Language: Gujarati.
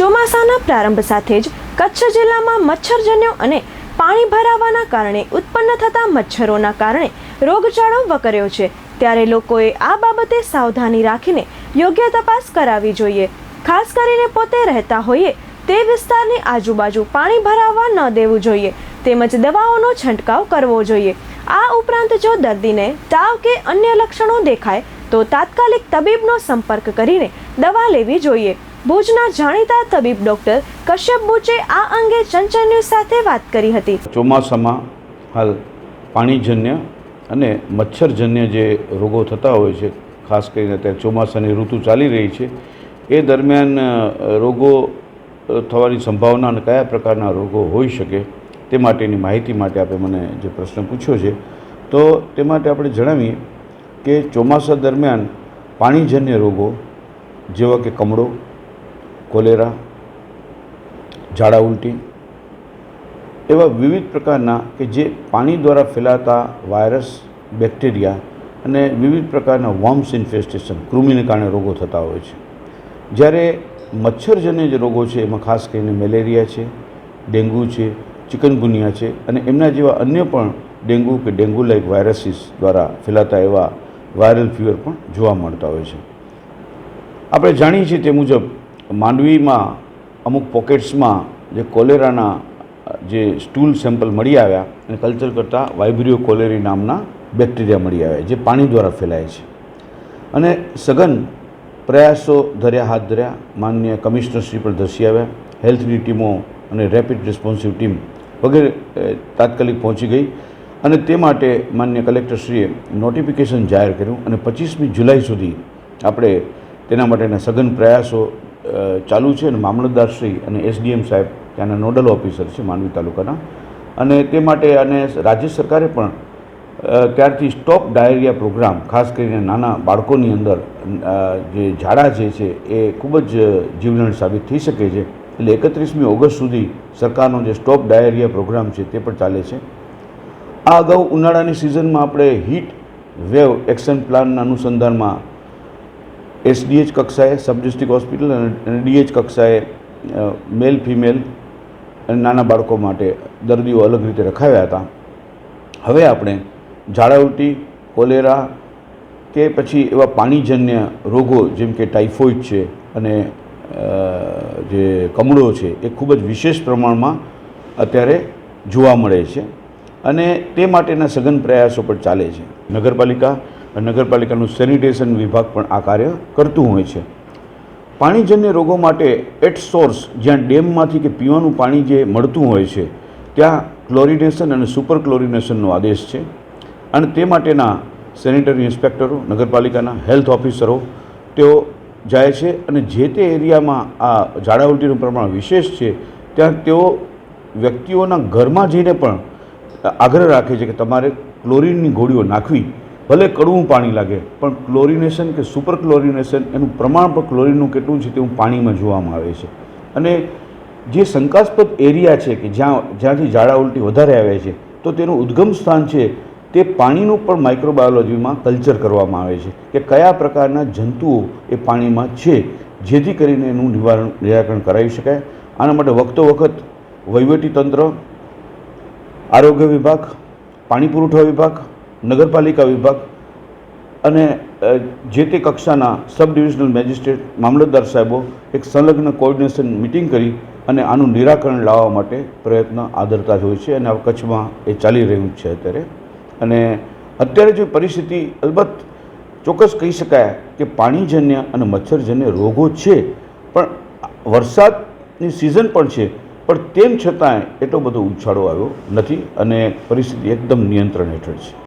ચોમાસાના પ્રારંભ સાથે જ કચ્છ જિલ્લામાં મચ્છરજન્યો અને પાણી ભરાવાના કારણે ઉત્પન્ન થતા મચ્છરોના કારણે રોગચાળો વકર્યો છે. ત્યારે લોકોએ આ બાબતે સાવધાની રાખીને યોગ્ય તપાસ કરાવવી જોઈએ. ખાસ કરીને પોતે રહેતા હોઈએ તે વિસ્તારની આજુબાજુ પાણી ભરાવા ન દેવું જોઈએ. તેમજ દવાઓનો છંટકાવ કરવો જોઈએ. આ ઉપરાંત જો દર્દીને તાવ કે અન્ય લક્ષણો દેખાય, તો તાત્કાલિક તબીબનો સંપર્ક કરીને દવા લેવી જોઈએ. ભુજના જાણીતા તબીબ ડોક્ટર કશ્યપ બુચે આ અંગે ચંચલ ન્યૂઝ સાથે વાત કરી હતી. ચોમાસામાં હાલ પાણીજન્ય અને મચ્છરજન્ય જે રોગો થતા હોય છે, ખાસ કરીને અત્યારે ચોમાસાની ઋતુ ચાલી રહી છે, એ દરમિયાન રોગો થવાની સંભાવના અને કયા પ્રકારના રોગો હોઈ શકે તે માટેની માહિતી માટે આપે મને જે પ્રશ્ન પૂછ્યો છે, તો તે માટે આપણે જણાવીએ કે ચોમાસા દરમિયાન પાણીજન્ય રોગો, જેવા કે કમળો કોલેરા, ઝાડા ઉલટી એવા વિવિધ પ્રકારના કે જે પાણી દ્વારા ફેલાતા વાયરસ, બેક્ટેરિયા અને વિવિધ પ્રકારના વોર્મ્સ ઇન્ફેસ્ટેશન કૃમિને કારણે રોગો થતા હોય છે. જ્યારે મચ્છરજન્ય જે રોગો છે, એમાં ખાસ કરીને મેલેરિયા છે, ડેન્ગ્યુ છે, ચિકનગુનિયા છે અને એમના જેવા અન્ય પણ ડેન્ગ્યુ કે ડેન્ગ્યુ લાઇક વાયરસીસ દ્વારા ફેલાતા એવા વાયરલ ફીવર પણ જોવા મળતા હોય છે. આપણે જાણીએ છીએ તે મુજબ માંડવીમાં અમુક પોકેટ્સમાં જે કોલેરાના, જે સ્ટૂલ સેમ્પલ મળી આવ્યા, અને કલ્ચર કરતાં વાઇબ્રિયો કોલેરી નામના બેક્ટેરિયા મળી આવ્યા, જે પાણી દ્વારા ફેલાય છે. અને સઘન પ્રયાસો ધર્યા, હાથ ધર્યા માન્ય કમિશનરશ્રી પણ ધસી આવ્યા હેલ્થની ટીમો અને રેપિડ રિસ્પોન્સિવ ટીમ વગેરે તાત્કાલિક પહોંચી ગઈ. અને તે માટે માન્ય કલેક્ટરશ્રીએ નોટિફિકેશન જાહેર કર્યું, અને પચીસમી જુલાઈ સુધી આપણે તેના માટેના સઘન પ્રયાસો ચાલુ છે અને મામલતદારશ્રી અને એસડીએમ સાહેબ ત્યાંના નોડલ ઓફિસર છે માંડવી તાલુકાના. અને તે માટે અને રાજ્ય સરકારે પણ ત્યારથી સ્ટોપ ડાયરિયા પ્રોગ્રામ, ખાસ કરીને નાના બાળકોની અંદર જે ઝાડા જે છે એ ખૂબ જ જીવલેણ સાબિત થઈ શકે છે. એટલે એકત્રીસમી ઓગસ્ટ સુધી સરકારનો જે સ્ટોપ ડાયરિયા પ્રોગ્રામ છે તે પણ ચાલે છે. આ અગાઉ ઉનાળાની સિઝનમાં આપણે હીટ વેવ એક્શન પ્લાનના અનુસંધાનમાં એસડીએચ કક્ષાએ સબ ડિસ્ટ્રિક્ટ હોસ્પિટલ અને ડીએચ કક્ષાએ મેલ, ફિમેલ અને નાના બાળકો માટે દર્દીઓ અલગ રીતે રખાવ્યા હતા. હવે આપણે ઝાડા કોલેરા કે પછી એવા પાણીજન્ય રોગો જેમ કે ટાઇફોઇડ છે અને જે કમળો છે એ ખૂબ જ વિશેષ પ્રમાણમાં અત્યારે જોવા મળે છે અને તે માટેના સઘન પ્રયાસો પણ ચાલે છે. નગરપાલિકા નગરપાલિકાનું સેનિટેશન વિભાગ પણ આ કાર્ય કરતું હોય છે. પાણીજન્ય રોગો માટે એટ સોર્સ જ્યાં ડેમમાંથી કે પીવાનું પાણી જે મળતું હોય છે, ત્યાં ક્લોરિનેશન અને સુપર ક્લોરિનેશનનો આદેશ છે. અને તે માટેના સેનિટરી ઇન્સ્પેક્ટરો, નગરપાલિકાના હેલ્થ ઓફિસરો, તેઓ જાય છે અને જે તે એરિયામાં આ ઝાડા ઉલટીનું પ્રમાણ વિશેષ છે, ત્યાં તેઓ વ્યક્તિઓના ઘરમાં જઈને પણ આગ્રહ રાખે છે કે તમારે ક્લોરિનની ગોળીઓ નાખવી ભલે કડવું પાણી લાગે, પણ ક્લોરિનેશન કે સુપર ક્લોરિનેશન એનું પ્રમાણ પણ ક્લોરિનનું કેટલું છે તેવું પાણીમાં જોવામાં આવે છે. અને જે શંકાસ્પદ એરિયા છે કે જ્યાં, જ્યાંથી ઝાડા ઉલટી વધારે આવે છે, તો તેનું ઉદ્ગમ સ્થાન છે તે પાણીનું પણ માઇક્રોબાયોલોજીમાં કલ્ચર કરવામાં આવે છે કે કયા પ્રકારના જંતુઓ એ પાણીમાં છે, જેથી કરીને એનું નિવારણ, નિરાકરણ કરાવી શકાય. આના માટે વખતો વખત વહીવટીતંત્ર આરોગ્ય વિભાગ, પાણી પુરવઠા વિભાગ નગરપાલિકા વિભાગ અને જે તે કક્ષાના સબ ડિવિઝનલ મેજિસ્ટ્રેટ મામલતદાર સાહેબો એક સંલગ્ન કોઓર્ડિનેશન મિટિંગ કરી અને આનું નિરાકરણ લાવવા માટે પ્રયત્ન આદરતા જ હોય છે અને આ કચ્છમાં એ ચાલી રહ્યું છે અત્યારે. અને અત્યારે જે પરિસ્થિતિ, અલબત્ત ચોક્કસ કહી શકાય કે પાણીજન્ય અને મચ્છરજન્ય રોગો છે, પણ વરસાદની સિઝન પણ છે, પણ તેમ છતાંય એટલો બધો ઉછાળો આવ્યો નથી અને પરિસ્થિતિ એકદમ નિયંત્રણ હેઠળ છે.